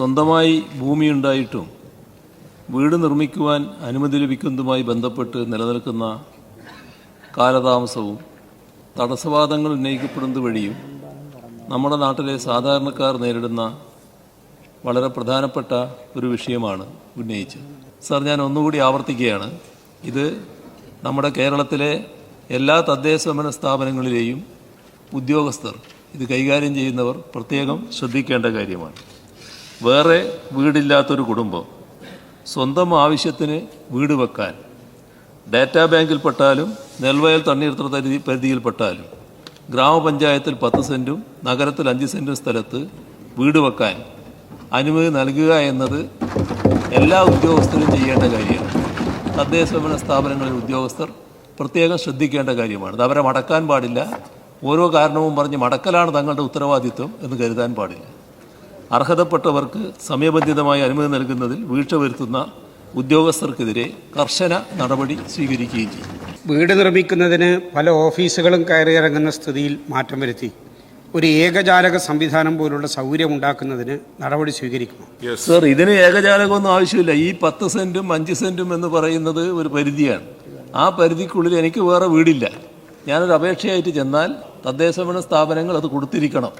സ്വന്തമായി ഭൂമിയുണ്ടായിട്ടും വീട് നിർമ്മിക്കുവാൻ അനുമതി ലഭിക്കുന്നതുമായി ബന്ധപ്പെട്ട് നിലനിൽക്കുന്ന കാലതാമസവും തടസ്സവാദങ്ങൾ ഉന്നയിക്കപ്പെടുന്നത് വഴിയും നമ്മുടെ നാട്ടിലെ സാധാരണക്കാർ നേരിടുന്ന വളരെ പ്രധാനപ്പെട്ട ഒരു വിഷയമാണ് ഉന്നയിച്ചത്. സാർ ഞാൻ ഒന്നുകൂടി ആവർത്തിക്കുകയാണ്. ഇത് നമ്മുടെ കേരളത്തിലെ എല്ലാ തദ്ദേശ സമന സ്ഥാപനങ്ങളിലെയും ഉദ്യോഗസ്ഥർ ഇത് കൈകാര്യം ചെയ്യുന്നവർ പ്രത്യേകം ശ്രദ്ധിക്കേണ്ട കാര്യമാണ്. വേറെ വീടില്ലാത്തൊരു കുടുംബം. സ്വന്തം ആവശ്യത്തിന് വീട് വെക്കാൻ. ഡാറ്റാ ബാങ്കിൽപ്പെട്ടാലും നെൽവയൽ തണ്ണീർത്തട പരിധി പരിധിയിൽപ്പെട്ടാലും ഗ്രാമപഞ്ചായത്തിൽ പത്ത് സെന്റും നഗരത്തിൽ അഞ്ച് സെന്റും സ്ഥലത്ത് വീട് വെക്കാൻ അനുമതി നൽകുക എന്നത് എല്ലാ ഉദ്യോഗസ്ഥരും ചെയ്യേണ്ട കാര്യമാണ്. തദ്ദേശ ഭരണ സ്ഥാപനങ്ങളിലെ ഉദ്യോഗസ്ഥർ പ്രത്യേകം ശ്രദ്ധിക്കേണ്ട കാര്യമാണ്. അവരെ മടക്കാൻ പാടില്ല. ഓരോ കാരണവും പറഞ്ഞ് മടക്കലാണ് തങ്ങളുടെ ഉത്തരവാദിത്വം എന്ന് കരുതാൻ പാടില്ല. അർഹതപ്പെട്ടവർക്ക് സമയബന്ധിതമായി അനുമതി നൽകുന്നതിൽ വീഴ്ച വരുത്തുന്ന ഉദ്യോഗസ്ഥർക്കെതിരെ കർശന നടപടി സ്വീകരിക്കുകയും ചെയ്യും വീട് നിർമ്മിക്കുന്നതിന് പല ഓഫീസുകളും കയറിയിറങ്ങുന്ന സ്ഥിതിയിൽ മാറ്റം വരുത്തി ഒരു ഏകജാലക സംവിധാനം പോലുള്ള സൗകര്യം ഉണ്ടാക്കുന്നതിന് നടപടി സ്വീകരിക്കണം സർ ഇതിന് ഏകജാലകമൊന്നും ആവശ്യമില്ല. ഈ പത്ത് സെന്റും അഞ്ച് സെന്റും എന്ന് പറയുന്നത് ഒരു പരിധിയാണ്. ആ പരിധിക്കുള്ളിൽ എനിക്ക് വേറെ വീടില്ല. ഞാനൊരു അപേക്ഷയായിട്ട് ചെന്നാൽ തദ്ദേശഭരണ സ്ഥാപനങ്ങൾ അത് കൊടുത്തിരിക്കണം.